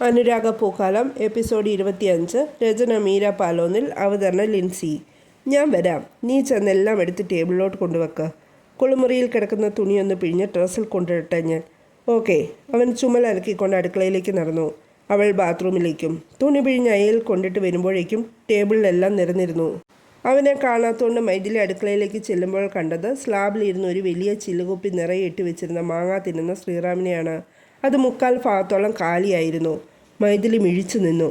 അനുരാഗ പൂക്കാലം episode ഇരുപത്തിയഞ്ച് രചന മീര പാലോന്നിൽ അവതരണ ലിൻസി. ഞാൻ വരാം. നീ ചെന്നെല്ലാം എടുത്ത് ടേബിളിലോട്ട് കൊണ്ടുവെക്ക്. കുളിമുറിയിൽ കിടക്കുന്ന തുണിയൊന്ന് പിഴിഞ്ഞ് ഡ്രസ്സിൽ കൊണ്ടിട്ടെ ഞാൻ. ഓക്കെ. അവൻ ചുമൽ അലക്കിക്കൊണ്ട് അടുക്കളയിലേക്ക് നടന്നു. അവൾ ബാത്റൂമിലേക്കും തുണി പിഴിഞ്ഞ് അയയിൽ കൊണ്ടിട്ട് വരുമ്പോഴേക്കും ടേബിളിലെല്ലാം നിറഞ്ഞിരുന്നു അവനെ കാണാത്തോണ്ട് മൈദിലെ അടുക്കളയിലേക്ക് ചെല്ലുമ്പോൾ കണ്ടത് സ്ലാബിലിരുന്ന് ഒരു വലിയ ചില്ലുകുപ്പി നിറയെ ഇട്ട് വെച്ചിരുന്ന മാങ്ങ തിന്നുന്ന ശ്രീറാമിനെയാണ്. അത് മുക്കാൽ ഭാഗത്തോളം കാലിയായിരുന്നു. മൈഥിലി മിഴിച്ചു നിന്നു.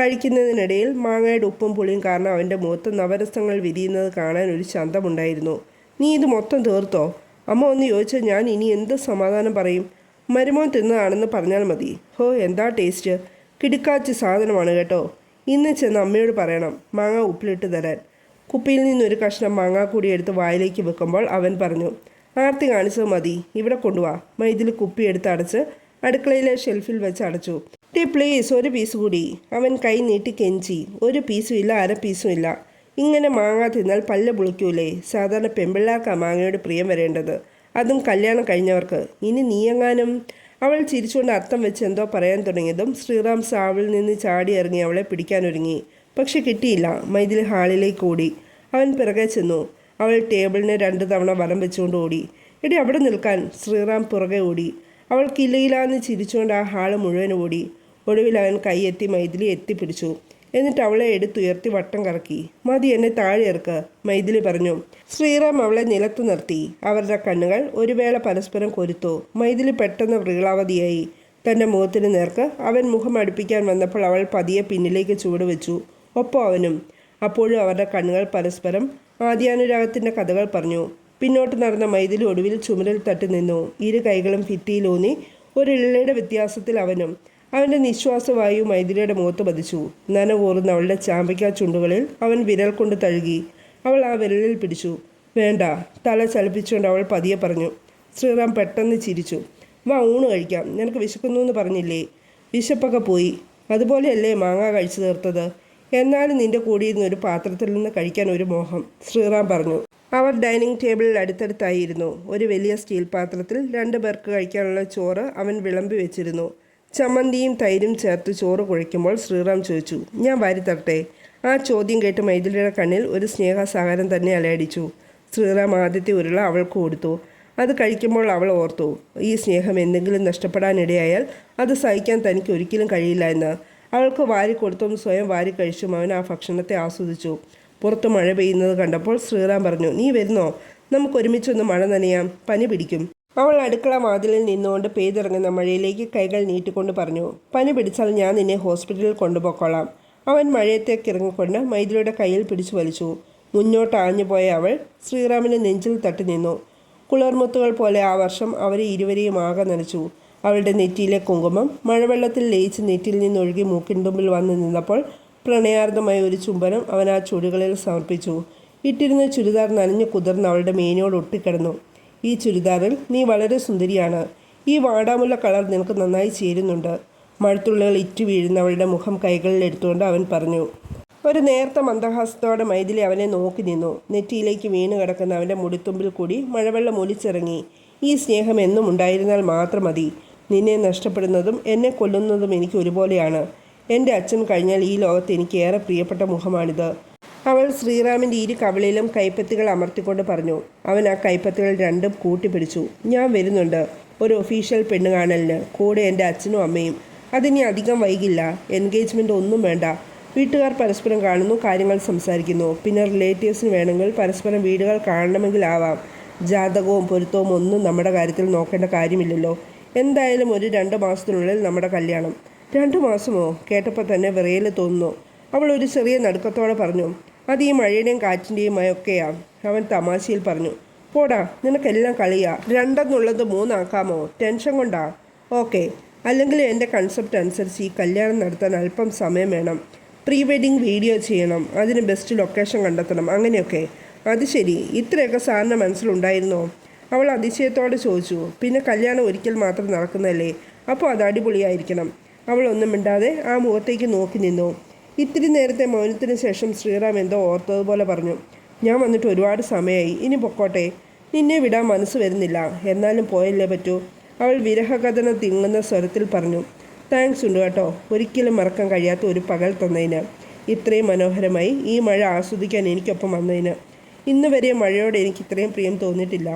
കഴിക്കുന്നതിനിടയിൽ മാങ്ങയുടെ ഉപ്പും പുളിയും കാരണം അവന്റെ മുഖത്ത് നവരസങ്ങൾ വിരിയുന്നത് കാണാൻ ഒരു ചന്തമുണ്ടായിരുന്നു നീ ഇത് മൊത്തം തീർത്തോ? അമ്മ ഒന്ന് ചോദിച്ചാൽ ഞാൻ ഇനി എന്ത് സമാധാനം പറയും? മരുമോൻ തിന്നതാണെന്ന് പറഞ്ഞാൽ മതി. ഹോ എന്താ ടേസ്റ്റ്? കിടുക്കാച്ചി സാധനമാണ് കേട്ടോ. ഇന്ന് ചെന്ന് അമ്മയോട് പറയണം മാങ്ങ ഉപ്പിലിട്ട് തരാൻ. കുപ്പിയിൽ നിന്നൊരു കഷ്ണം മാങ്ങ കൂടി എടുത്ത് വായിലേക്ക് വെക്കുമ്പോൾ അവൻ പറഞ്ഞു ആർത്തി കാണിച്ചത് മതി ഇവിടെ കൊണ്ടുവാ. മൈതിൽ കുപ്പി എടുത്ത് അടച്ച് അടുക്കളയിലെ ഷെൽഫിൽ വെച്ച് അടച്ചു. ടി പ്ലീസ് ഒരു പീസ് കൂടി. അവൻ കൈ നീട്ടി കെഞ്ചി. ഒരു പീസും ഇല്ല അര പീസും ഇല്ല. ഇങ്ങനെ മാങ്ങ തിന്നാൽ പല്ല് പുളിക്കൂലേ? സാധാരണ പെമ്പിള്ളാർക്കാണ് മാങ്ങയോട് പ്രിയം വരേണ്ടത്. അതും കല്യാണം കഴിഞ്ഞവർക്ക്. ഇനി നീയെങ്ങാനും? അവൾ ചിരിച്ചുകൊണ്ട് അർത്ഥം വെച്ച് എന്തോ പറയാൻ തുടങ്ങിയതും ശ്രീറാം സാവിൽ നിന്ന് ചാടി ഇറങ്ങി അവളെ പിടിക്കാനൊരുങ്ങി പക്ഷെ കിട്ടിയില്ല. മൈതിൽ ഹാളിലേക്ക് ഓടി. അവൻ പിറകെ ചെന്നു. അവൾ ടേബിളിനെ രണ്ട് തവണ വലം വെച്ചുകൊണ്ട് ഓടി. എടി അവിടെ നിൽക്കാൻ. ശ്രീറാം പുറകെ ഓടി. അവൾ ചിരിച്ചുകൊണ്ട് ആ ഹാൾ മുഴുവൻ ഓടി. ഒടുവിൽ അവൻ കൈയെത്തി മൈഥിലി എത്തിപ്പിടിച്ചു. എന്നിട്ട് അവളെ എടുത്തുയർത്തി വട്ടം കറക്കി. മതി എന്നെ താഴെ ഇറക്ക് മൈഥിലി പറഞ്ഞു. ശ്രീറാം അവളെ നിലത്തു നിർത്തി. അവരുടെ കണ്ണുകൾ ഒരു വേള പരസ്പരം കൊരുത്തു. മൈഥിലി പെട്ടെന്ന് വൃകളാവതിയായി തന്റെ മുഖത്തിന് നേർക്ക് അവൻ മുഖം അടുപ്പിക്കാൻ വന്നപ്പോൾ അവൾ പതിയെ പിന്നിലേക്ക് ചുവട് വെച്ചു. ഒപ്പം അവനും. അപ്പോഴും അവരുടെ കണ്ണുകൾ പരസ്പരം ആദ്യാനുരാഗത്തിന്റെ കഥകൾ പറഞ്ഞു. പിന്നോട്ട് നടന്ന മൈതിൽ ഒടുവിൽ ചുമരിൽ തട്ടി നിന്നു. ഇരു കൈകളും ഭിത്തിയിലൂന്നി ഒരു ഇള്ളയുടെ വ്യത്യാസത്തിൽ അവനും അവന്റെ നിശ്വാസവായു മൈഥിലിയുടെ മുഖത്ത് പതിച്ചു. നനവൂറുന്ന അവളുടെ ചാമ്പയ്ക്ക ചുണ്ടുകളിൽ അവൻ വിരൽ കൊണ്ട് തഴുകി അവൾ ആ വിരലിൽ പിടിച്ചു. വേണ്ട തല ചലിപ്പിച്ചുകൊണ്ട് അവൾ പതിയെ പറഞ്ഞു. ശ്രീറാം പെട്ടെന്ന് ചിരിച്ചു. വാ ഊണ് കഴിക്കാം. നിനക്ക് വിശക്കുന്നു എന്ന് പറഞ്ഞില്ലേ? വിശപ്പൊക്കെ പോയി. അതുപോലെയല്ലേ മാങ്ങ കഴിച്ചു തീർത്തത്? എന്നാലും നിന്റെ കൂടിയിരുന്ന ഒരു പാത്രത്തിൽ നിന്ന് കഴിക്കാൻ ഒരു മോഹം ശ്രീറാം പറഞ്ഞു. അവർ ഡൈനിങ് ടേബിളിൽ അടുത്തടുത്തായിരുന്നു. ഒരു വലിയ സ്റ്റീൽ പാത്രത്തിൽ രണ്ട് പേർക്ക് കഴിക്കാനുള്ള ചോറ് അവൻ വിളമ്പി വെച്ചിരുന്നു. ചമ്മന്തിയും തൈരും ചേർത്ത് ചോറ് കുഴയ്ക്കുമ്പോൾ ശ്രീറാം ചോദിച്ചു ഞാൻ വാരിത്തരട്ടെ ആ ചോദ്യം കേട്ട് മൈഥിലിയുടെ കണ്ണിൽ ഒരു സ്നേഹസഹാരം തന്നെ അലയടിച്ചു. ശ്രീറാം ആദ്യത്തെ ഉരുള അവൾക്ക് കൊടുത്തു. അത് കഴിക്കുമ്പോൾ അവൾ ഓർത്തു ഈ സ്നേഹം എന്തെങ്കിലും നഷ്ടപ്പെടാനിടയായാൽ അത് സഹിക്കാൻ തനിക്ക് ഒരിക്കലും കഴിയില്ല എന്ന്. അവൾക്ക് വാരി കൊടുത്തും സ്വയം വാരി കഴിച്ചും അവൻ ആ ഭക്ഷണത്തെ ആസ്വദിച്ചു. പുറത്ത് മഴ പെയ്യുന്നത് കണ്ടപ്പോൾ ശ്രീറാം പറഞ്ഞു നീ വരുന്നോ? നമുക്കൊരുമിച്ചൊന്ന് മഴ നനയാം പനി പിടിക്കും. അവൾ അടുക്കള വാതിലിൽ നിന്നുകൊണ്ട് പെയ്തിറങ്ങുന്ന മഴയിലേക്ക് കൈകൾ നീട്ടിക്കൊണ്ട് പറഞ്ഞു പനി പിടിച്ചാൽ ഞാൻ നിന്നെ ഹോസ്പിറ്റലിൽ കൊണ്ടുപോയിക്കോളാം. അവൻ മഴയത്തേക്ക് ഇറങ്ങിക്കൊണ്ട് മൈഥിലിയുടെ കയ്യിൽ പിടിച്ചു വലിച്ചു. മുന്നോട്ട് ആഞ്ഞുപോയ അവൾ ശ്രീറാമിനെ നെഞ്ചിൽ തട്ടി നിന്നു. കുളർമുത്തുകൾ പോലെ ആ വർഷം അവരെ ഇരുവരെയും ആകെ നനച്ചു. അവളുടെ നെറ്റിയിലെ കുങ്കുമം മഴവെള്ളത്തിൽ ലയിച്ച് നെറ്റിയിൽ നിന്നൊഴുകി മൂക്കിൻ തുമ്പിൽ വന്ന് നിന്നപ്പോൾ പ്രണയാർദ്ദമായ ഒരു ചുംബനം അവൻ ആ ചുടുകളിൽ സമർപ്പിച്ചു. ഇട്ടിരുന്ന ചുരിദാർ നനഞ്ഞു കുതിർന്ന് അവളുടെ മേനിയോട് ഒട്ടിക്കിടന്നു. ഈ ചുരിദാറിൽ നീ വളരെ സുന്ദരിയാണ്. ഈ വാടാമുള്ള കളർ നിനക്ക് നന്നായി ചേരുന്നുണ്ട്. മഴത്തുള്ളികൾ ഇറ്റു വീഴുന്ന അവളുടെ മുഖം കൈകളിൽ എടുത്തുകൊണ്ട് അവൻ പറഞ്ഞു. ഒരു നേർത്ത മന്ദഹാസത്തോടെ മൈഥിലി അവനെ നോക്കി നിന്നു. നെറ്റിയിലേക്ക് വീണ് കിടക്കുന്ന അവന്റെ മുടിത്തുമ്പിൽ കൂടി മഴവെള്ളം ഒലിച്ചിറങ്ങി. ഈ സ്നേഹം എന്നും ഉണ്ടായിരുന്നാൽ മാത്രം മതി. നിന്നെ നഷ്ടപ്പെടുന്നതും എന്നെ കൊല്ലുന്നതും എനിക്ക് ഒരുപോലെയാണ്. എന്റെ അച്ഛൻ കഴിഞ്ഞാൽ ഈ ലോകത്ത് എനിക്ക് ഏറെ പ്രിയപ്പെട്ട മുഖമാണിത്. അവൾ ശ്രീറാമിന്റെ ഇരു കവിളിലും കൈപ്പത്തികൾ അമർത്തിക്കൊണ്ട് പറഞ്ഞു അവൻ ആ കൈപ്പത്തികൾ രണ്ടും കൂട്ടിപ്പിടിച്ചു. ഞാൻ വരുന്നുണ്ട് ഒരു ഒഫീഷ്യൽ പെണ്ണ് കാണലിന് കൂടെ എന്റെ അച്ഛനും അമ്മയും. അതിനി അധികം വൈകില്ല എൻഗേജ്മെന്റ് ഒന്നും വേണ്ട. വീട്ടുകാർ പരസ്പരം കാണുന്നു കാര്യങ്ങൾ സംസാരിക്കുന്നു. പിന്നെ റിലേറ്റീവ്സിന് വേണമെങ്കിൽ പരസ്പരം വീടുകൾ കാണണമെങ്കിൽ ആവാം. ജാതകവും പൊരുത്തവും ഒന്നും നമ്മുടെ കാര്യത്തിൽ നോക്കേണ്ട കാര്യമില്ലല്ലോ. എന്തായാലും ഒരു രണ്ട് മാസത്തിനുള്ളിൽ നമ്മുടെ കല്യാണം. രണ്ട് മാസമോ കേട്ടപ്പോൾ തന്നെ വിറയൽ തോന്നുന്നു. അവൾ ഒരു ചെറിയ നടുക്കത്തോടെ പറഞ്ഞു അത് ഈ മഴയുടെയും കാറ്റിന്റെയും മയൊക്കെയാ അവൻ തമാശയിൽ പറഞ്ഞു. പോടാ നിനക്കെല്ലാം കളിയാ. രണ്ടെന്നുള്ളത് മൂന്നാക്കാമോ? ടെൻഷൻ കൊണ്ടാ. ഓക്കെ. അല്ലെങ്കിൽ എന്റെ കൺസെപ്റ്റ് അനുസരിച്ച് ഈ കല്യാണം നടത്താൻ അല്പം സമയം വേണം. പ്രീ വെഡിങ് വീഡിയോ ചെയ്യണം. അതിന് ബെസ്റ്റ് ലൊക്കേഷൻ കണ്ടെത്തണം. അങ്ങനെയൊക്കെ. അത് ശരി. ഇത്രയൊക്കെ സാറിന്റെ മനസ്സിലുണ്ടായിരുന്നോ? അവൾ അതിശയത്തോടെ ചോദിച്ചു. പിന്നെ കല്യാണം ഒരിക്കൽ മാത്രം നടക്കുന്നതല്ലേ? അപ്പോൾ അത് അടിപൊളിയായിരിക്കണം. അവൾ ഒന്നും മിണ്ടാതെ ആ മുഖത്തേക്ക് നോക്കി നിന്നു. ഇത്തിരി നേരത്തെ മൗനത്തിന് ശേഷം ശ്രീറാം എന്തോ ഓർത്തതുപോലെ പറഞ്ഞു ഞാൻ വന്നിട്ട് ഒരുപാട് സമയമായി ഇനി പൊക്കോട്ടെ. നിന്നെ വിടാൻ മനസ്സ് വരുന്നില്ല. എന്നാലും പോയല്ലേ പറ്റൂ. അവൾ വിരഹകഥന തിങ്ങുന്ന സ്വരത്തിൽ പറഞ്ഞു താങ്ക്സ് ഉണ്ട് കേട്ടോ. ഒരിക്കലും മറക്കാൻ കഴിയാത്ത ഒരു പകൽ തന്നതിന്. ഇത്രയും മനോഹരമായി ഈ മഴ ആസ്വദിക്കാൻ എനിക്കൊപ്പം വന്നതിന്. ഇന്ന് വരെ മഴയോട് എനിക്ക് ഇത്രയും പ്രിയം തോന്നിയിട്ടില്ല.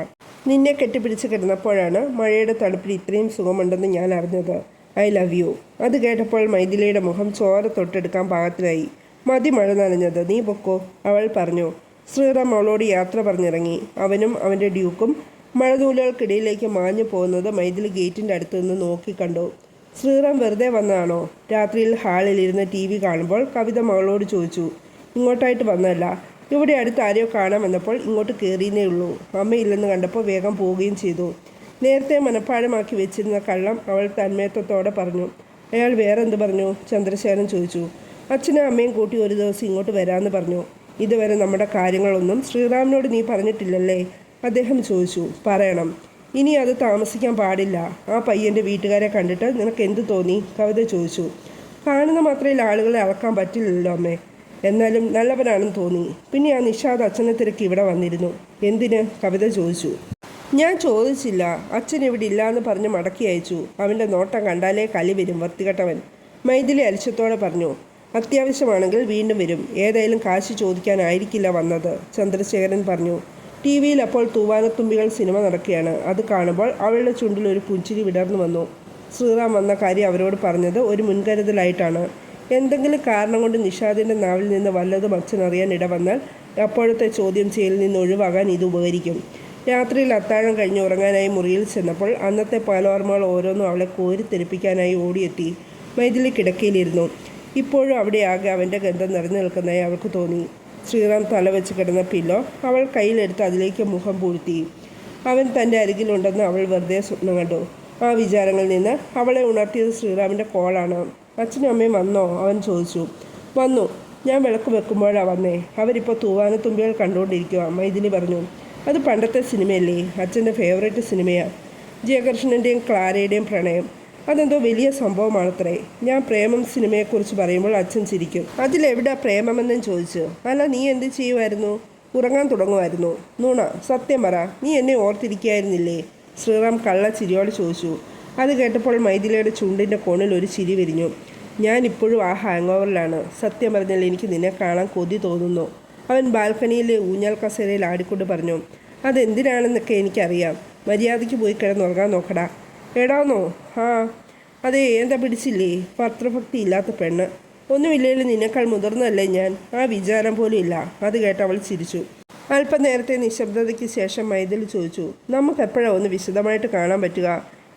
നിന്നെ കെട്ടിപ്പിടിച്ച് കിടന്നപ്പോഴാണ് മഴയുടെ തണുപ്പിൽ ഇത്രയും സുഖമുണ്ടെന്ന് ഞാൻ അറിഞ്ഞത്. I love you. അത് കേട്ടപ്പോൾ മൈഥിലിയുടെ മുഖം ചോര തൊട്ടെടുക്കാൻ പാകത്തിനായി മതി മഴ നനഞ്ഞത് നീ പൊക്കോ അവൾ പറഞ്ഞു. ശ്രീറാം അവളോട് യാത്ര പറഞ്ഞിറങ്ങി. അവനും അവന്റെ ഡ്യൂക്കും മഴനൂലുകൾക്കിടയിലേക്ക് മാഞ്ഞു പോകുന്നത് മൈഥിലി ഗേറ്റിന്റെ അടുത്ത് നിന്ന് നോക്കിക്കണ്ടു ശ്രീറാം വെറുതെ വന്നതാണോ? രാത്രിയിൽ ഹാളിൽ ഇരുന്ന് ടി വി കാണുമ്പോൾ കവിത മകളോട് ചോദിച്ചു. ഇങ്ങോട്ടായിട്ട് വന്നതല്ല. ഇവിടെ അടുത്ത് ആരെയോ കാണാമെന്നപ്പോൾ ഇങ്ങോട്ട് കയറിയേ ഉള്ളൂ. അമ്മയില്ലെന്ന് കണ്ടപ്പോൾ വേഗം പോവുകയും ചെയ്തു. നേരത്തെ മനഃപ്പാടമാക്കി വെച്ചിരുന്ന കള്ളം അവൾ തന്മയത്വത്തോടെ പറഞ്ഞു. അയാൾ വേറെന്ത് പറഞ്ഞു? ചന്ദ്രശേഖരൻ ചോദിച്ചു. അച്ഛനും അമ്മയും കൂട്ടി ഒരു ദിവസം ഇങ്ങോട്ട് വരാമെന്ന് പറഞ്ഞു. ഇതുവരെ നമ്മുടെ കാര്യങ്ങളൊന്നും ശ്രീറാമിനോട് നീ പറഞ്ഞിട്ടില്ലല്ലേ? അദ്ദേഹം ചോദിച്ചു. പറയണം. ഇനി അത് താമസിക്കാൻ പാടില്ല. ആ പയ്യന്റെ വീട്ടുകാരെ കണ്ടിട്ട് നിനക്ക് എന്ത് തോന്നി? കവിത ചോദിച്ചു. കാണുന്ന മാത്രമേ ആളുകളെ അളക്കാൻ പറ്റില്ലല്ലോ അമ്മേ. എന്നാലും നല്ലവനാണെന്ന് തോന്നി. പിന്നെ ആ നിഷാദ് അച്ഛനെ തിരക്ക് ഇവിടെ വന്നിരുന്നു. എന്തിന്? കവിത ചോദിച്ചു. ഞാൻ ചോദിച്ചില്ല അച്ഛൻ ഇവിടെ ഇല്ലാന്ന് പറഞ്ഞ് മടക്കി അയച്ചു. അവന്റെ നോട്ടം കണ്ടാലേ കലി വരും വൃത്തികെട്ടവൻ. മൈഥിലി അലിച്ചത്തോടെ പറഞ്ഞു അത്യാവശ്യമാണെങ്കിൽ വീണ്ടും വരും. ഏതായാലും കാശ് ചോദിക്കാനായിരിക്കില്ല വന്നത്. ചന്ദ്രശേഖരൻ പറഞ്ഞു ടി വിയിൽ അപ്പോൾ തൂവാനത്തുമ്പികൾ സിനിമ നടക്കുകയാണ്. അത് കാണുമ്പോൾ അവളുടെ ചുണ്ടിൽ ഒരു പുഞ്ചിരി വിടർന്നു വന്നു. ശ്രീറാം വന്ന കാര്യം അവരോട് പറഞ്ഞത് ഒരു മുൻകരുതലായിട്ടാണ്. എന്തെങ്കിലും കാരണം കൊണ്ട് നിഷാദിന്റെ നാവിൽ നിന്ന് വല്ലതും അച്ഛൻ അറിയാൻ ഇടവന്നാൽ അപ്പോഴത്തെ ചോദ്യം ചെയ്യലിൽ നിന്ന് ഒഴിവാകാൻ ഇത് ഉപകരിക്കും. രാത്രിയിൽ അത്താഴം കഴിഞ്ഞ് ഉറങ്ങാനായി മുറിയിൽ ചെന്നപ്പോൾ അന്നത്തെ പാലോർമ്മകൾ ഓരോന്നും അവളെ കോരിത്തെരിപ്പിക്കാനായി ഓടിയെത്തി മൈഥിലി കിടക്കയിലിരുന്നു. ഇപ്പോഴും അവിടെ ആകെ അവന്റെ ഗന്ധം നിറഞ്ഞു നിൽക്കുന്നതായി അവൾക്ക് തോന്നി. ശ്രീറാം തലവെച്ച് കിടന്ന പില്ലോ അവൾ കയ്യിലെടുത്ത് അതിലേക്ക് മുഖം പൂഴ്ത്തി. അവൻ തന്റെ അരികിലുണ്ടെന്ന് അവൾ വെറുതെ സ്വപ്നം കണ്ടു. ആ വിചാരങ്ങളിൽ നിന്ന് അവളെ ഉണർത്തിയത് ശ്രീറാമിന്റെ കോളാണ്. അച്ഛനും അമ്മയും വന്നോ? അവൻ ചോദിച്ചു. വന്നു. ഞാൻ വിളക്ക് വെക്കുമ്പോഴാണ് വന്നേ. അവരിപ്പോൾ തൂവാനത്തുമ്പികൾ കണ്ടുകൊണ്ടിരിക്കുക മൈഥിലി പറഞ്ഞു. അത് പണ്ടത്തെ സിനിമയല്ലേ? അച്ഛന്റെ ഫേവറേറ്റ് സിനിമയാണ് ജയകൃഷ്ണന്റെയും ക്ലാരയുടെയും പ്രണയം. അതെന്തോ വലിയ സംഭവമാണത്രേ. ഞാൻ പ്രേമം സിനിമയെക്കുറിച്ച് പറയുമ്പോൾ അച്ഛൻ ചിരിക്കും. അതിലെവിടെ പ്രേമമെന്നും ചോദിച്ചു. അല്ല നീ എന്ത് ചെയ്യുമായിരുന്നു ഉറങ്ങാൻ തുടങ്ങുമായിരുന്നു നൂണ സത്യം പറ. നീ എന്നെ ഓർത്തിരിക്കുകയായിരുന്നില്ലേ ശ്രീറാം കള്ള ചിരിയോട് ചോദിച്ചു. അത് കേട്ടപ്പോൾ മൈഥിലയുടെ ചുണ്ടിന്റെ കോണിൽ ഒരു ചിരി വിരിഞ്ഞു. ഞാൻ ഇപ്പോഴും ആ ഹാങ് ഓവറിലാണ് സത്യം പറഞ്ഞാൽ എനിക്ക് നിന്നെ കാണാൻ കൊതി തോന്നുന്നു. അവൻ ബാൽക്കണിയിലെ ഊഞ്ഞാൽ കസേരയിൽ ആടിക്കൊണ്ട് പറഞ്ഞു അതെന്തിനാണെന്നൊക്കെ എനിക്കറിയാം. മര്യാദയ്ക്ക് പോയി കിടന്നുറങ്ങാൻ നോക്കടാ. എടാന്നോ? ആ അതെ എന്താ പിടിച്ചില്ലേ? പത്രഭക്തി ഇല്ലാത്ത പെണ്ണ്. ഒന്നുമില്ലെങ്കിലും നിന്നേക്കാൾ മുതിർന്നല്ലേ ഞാൻ. ആ വിചാരം പോലും ഇല്ല. അത് കേട്ട് അവൾ ചിരിച്ചു. അല്പനേരത്തെ നിശബ്ദതയ്ക്ക് ശേഷം മൈതൽ ചോദിച്ചു നമുക്ക് എപ്പോഴാണ് ഒന്ന് വിശദമായിട്ട് കാണാൻ പറ്റുക?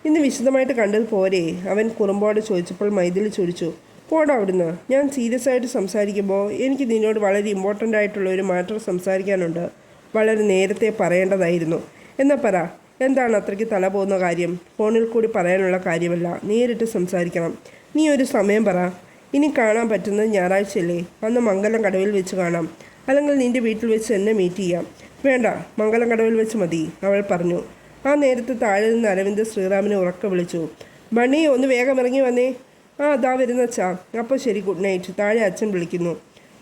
ഇന്ന് വിശദമായിട്ട് കണ്ടത് പോരെ? അവൻ കുറുമ്പോട് ചോദിച്ചപ്പോൾ മൈതൽ ചോദിച്ചു പോടാ അവിടുന്ന്. ഞാൻ സീരിയസ് ആയിട്ട് സംസാരിക്കുമ്പോൾ എനിക്ക് നിന്നോട് വളരെ ഇമ്പോർട്ടന്റ് ആയിട്ടുള്ള ഒരു മാറ്റർ സംസാരിക്കാനുണ്ട്. വളരെ നേരത്തെ പറയേണ്ടതായിരുന്നു. എന്നാ പറ എന്താണ് അത്രയ്ക്ക് തല പോകുന്ന കാര്യം? ഫോണിൽ കൂടി പറയാനുള്ള കാര്യമല്ല നേരിട്ട് സംസാരിക്കണം. നീ ഒരു സമയം പറ. ഇനി കാണാൻ പറ്റുന്നത് ഞായറാഴ്ചയല്ലേ? അന്ന് മംഗലം കടവിൽ വെച്ച് കാണാം. അല്ലെങ്കിൽ നിന്റെ വീട്ടിൽ വെച്ച് എന്നെ മീറ്റ് ചെയ്യാം. വേണ്ട മംഗലം കടവിൽ വെച്ച് മതി അവൾ പറഞ്ഞു. ആ നേരത്ത് താഴെ നിന്ന് അരവിന്ദ് ശ്രീറാമിനെ ഉറക്കെ വിളിച്ചു. മണി ഒന്ന് വേഗം ഇറങ്ങി വന്നേ. ആ അതാ വരുന്ന അച്ഛാ. അപ്പോൾ ശരി ഗുഡ് നൈറ്റ്. താഴെ അച്ഛൻ വിളിക്കുന്നു.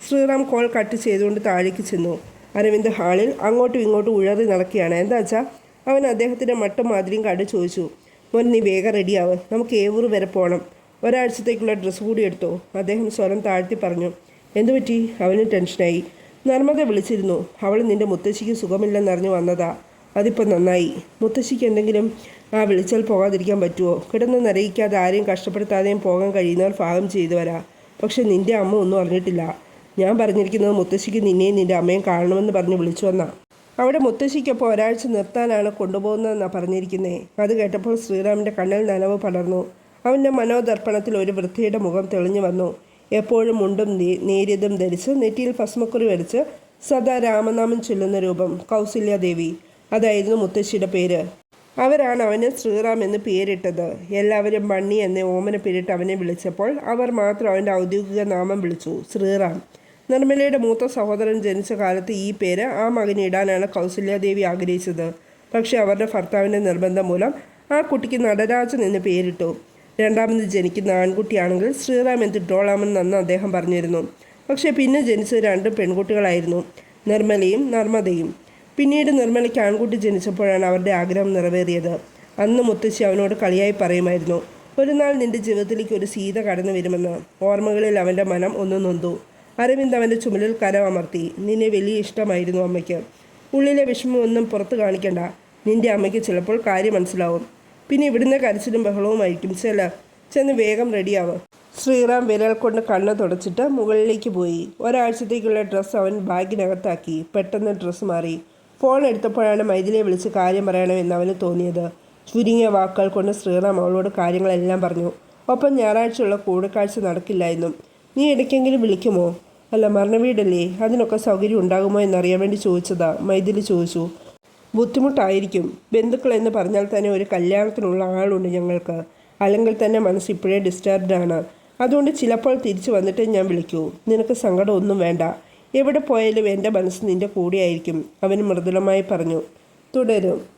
ശ്രീറാം കോൾ കട്ട് ചെയ്തുകൊണ്ട് താഴേക്ക് ചെന്നു. അരവിന്ദ് ഹാളിൽ അങ്ങോട്ടും ഇങ്ങോട്ടും ഉഴറി നടക്കുകയാണ്. എന്താ അച്ഛാ? അവൻ അദ്ദേഹത്തിന്റെ മട്ടും മാതിരിയും കണ്ട് ചോദിച്ചു. മോൻ നീ വേഗം റെഡിയാവ് നമുക്ക് ഏവൂർ വരെ പോകണം ഒരാഴ്ചത്തേക്കുള്ള ഡ്രസ്സ് കൂടി എടുത്തോ? അദ്ദേഹം സ്വരം താഴ്ത്തി പറഞ്ഞു. എന്തു പറ്റി? അവന് ടെൻഷനായി നർമ്മദ വിളിച്ചിരുന്നു. അവൾ നിന്റെ മുത്തശ്ശിക്ക് സുഖമില്ലെന്നറിഞ്ഞു വന്നതാ. അതിപ്പോൾ നന്നായി. മുത്തശ്ശിക്ക് എന്തെങ്കിലും ആ വിളിച്ചാൽ പോകാതിരിക്കാൻ പറ്റുമോ കിടന്ന് നരയിക്കാതെ ആരെയും കഷ്ടപ്പെടുത്താതെയും പോകാൻ കഴിയുന്നവർ ഭാഗം ചെയ്തു വരാം പക്ഷെ നിന്റെ അമ്മ ഒന്നും അറിഞ്ഞിട്ടില്ല. ഞാൻ പറഞ്ഞിരിക്കുന്നത് മുത്തശ്ശിക്ക് നിന്നെയും നിന്റെ അമ്മയും കാണണമെന്ന് പറഞ്ഞ് വിളിച്ചു വന്നാ. അവിടെ മുത്തശ്ശിക്കൊപ്പം ഒരാഴ്ച നിർത്താനാണ് കൊണ്ടുപോകുന്നതെന്നാണ് പറഞ്ഞിരിക്കുന്നത് അത് കേട്ടപ്പോൾ ശ്രീറാമിന്റെ കണ്ണിൽ നനവ് പടർന്നു. അവന്റെ മനോദർപ്പണത്തിൽ ഒരു വൃത്തിയുടെ മുഖം തെളിഞ്ഞു വന്നു. എപ്പോഴും മുണ്ടും നേരിയതും ധരിച്ച് നെറ്റിയിൽ ഭസ്മക്കുറി വരച്ച് സദാ രാമനാമം ചൊല്ലുന്ന രൂപം. കൗസല്യാദേവി അതായിരുന്നു മുത്തശ്ശിയുടെ പേര്. അവരാണ് അവന് ശ്രീറാം എന്ന് പേരിട്ടത്. എല്ലാവരും ബണ്ണി എന്ന ഓമന പേരിട്ട് അവനെ വിളിച്ചപ്പോൾ അവർ മാത്രം അവന്റെ ഔദ്യോഗിക നാമം വിളിച്ചു ശ്രീറാം. നിർമ്മലയുടെ മൂത്ത സഹോദരൻ ജനിച്ച കാലത്ത് ഈ പേര് ആ മകന് ഇടാനാണ് കൗസല്യാദേവി ആഗ്രഹിച്ചത്. പക്ഷേ അവരുടെ ഭർത്താവിന്റെ നിർബന്ധം മൂലം ആ കുട്ടിക്ക് നടരാജൻ എന്ന് പേരിട്ടു. രണ്ടാമത് ജനിക്കുന്ന ആൺകുട്ടിയാണെങ്കിൽ ശ്രീറാം എന്തിട്ടോളാമെന്ന് അന്ന് അദ്ദേഹം പറഞ്ഞിരുന്നു. പക്ഷേ പിന്നെ ജനിച്ചത് രണ്ട് പെൺകുട്ടികളായിരുന്നു നിർമ്മലയും നർമ്മദയും. പിന്നീട് നിർമ്മലയ്ക്ക് ആൺകുട്ടി ജനിച്ചപ്പോഴാണ് അവരുടെ ആഗ്രഹം നിറവേറിയത്. അന്ന് മുത്തശ്ശി അവനോട് കളിയായി പറയുമായിരുന്നു ഒരു നാൾ നിന്റെ ജീവിതത്തിലേക്ക് ഒരു സീത കടന്നു വരുമെന്ന്. ഓർമ്മകളിൽ അവന്റെ മനം ഒന്ന് നൊന്തു. അരവിന്ദ് അവന്റെ ചുമലിൽ അമർത്തി നിന്നെ വലിയ ഇഷ്ടമായിരുന്നു അമ്മയ്ക്ക്. ഉള്ളിലെ വിഷമം ഒന്നും പുറത്ത് കാണിക്കണ്ട. നിന്റെ അമ്മയ്ക്ക് ചിലപ്പോൾ കാര്യം മനസ്സിലാവും. പിന്നെ ഇവിടുന്ന് കരച്ചിലും ബഹളവുമായിരിക്കും ചില ചെന്ന് വേഗം റെഡിയാവും. ശ്രീറാം വിരൽ കൊണ്ട് കണ്ണ് തുടച്ചിട്ട് മുകളിലേക്ക് പോയി. ഒരാഴ്ചത്തേക്കുള്ള ഡ്രസ്സ് അവൻ ബാഗിനകത്താക്കി. പെട്ടെന്ന് ഡ്രസ്സ് മാറി. ഫോൺ എടുത്തപ്പോഴാണ് മൈഥിലിയെ വിളിച്ച് കാര്യം പറയണമെന്ന് അവന് തോന്നിയത്. ചുരുങ്ങിയ വാക്കുകൾ കൊണ്ട് ശ്രീറാം അവളോട് കാര്യങ്ങളെല്ലാം പറഞ്ഞു. ഒപ്പം ഞായറാഴ്ചയുള്ള കൂടിക്കാഴ്ച നടക്കില്ല എന്നും നീ ഇടയ്ക്കെങ്കിലും വിളിക്കുമോ? അല്ല മരണവീടല്ലേ. അതിനൊക്കെ സൗകര്യം ഉണ്ടാകുമോ എന്നറിയാൻ വേണ്ടി ചോദിച്ചതാ മൈഥിലി ചോദിച്ചു. ബുദ്ധിമുട്ടായിരിക്കും. ബന്ധുക്കൾ എന്ന് പറഞ്ഞാൽ തന്നെ ഒരു കല്യാണത്തിനുള്ള ആളുണ്ട് ഞങ്ങൾക്ക്. അല്ലെങ്കിൽ തന്നെ മനസ്സ് ഇപ്പോഴേ ഡിസ്റ്റർബ്ഡ് ആണ്. അതുകൊണ്ട് ചിലപ്പോൾ തിരിച്ചു വന്നിട്ട് ഞാൻ വിളിക്കൂ. നിനക്ക് സങ്കടമൊന്നും വേണ്ട. എവിടെ പോയാലും എന്റെ മനസ്സ് നിന്റെ കൂടെയായിരിക്കും. അവൻ മൃദുലമായി പറഞ്ഞു തുടരും.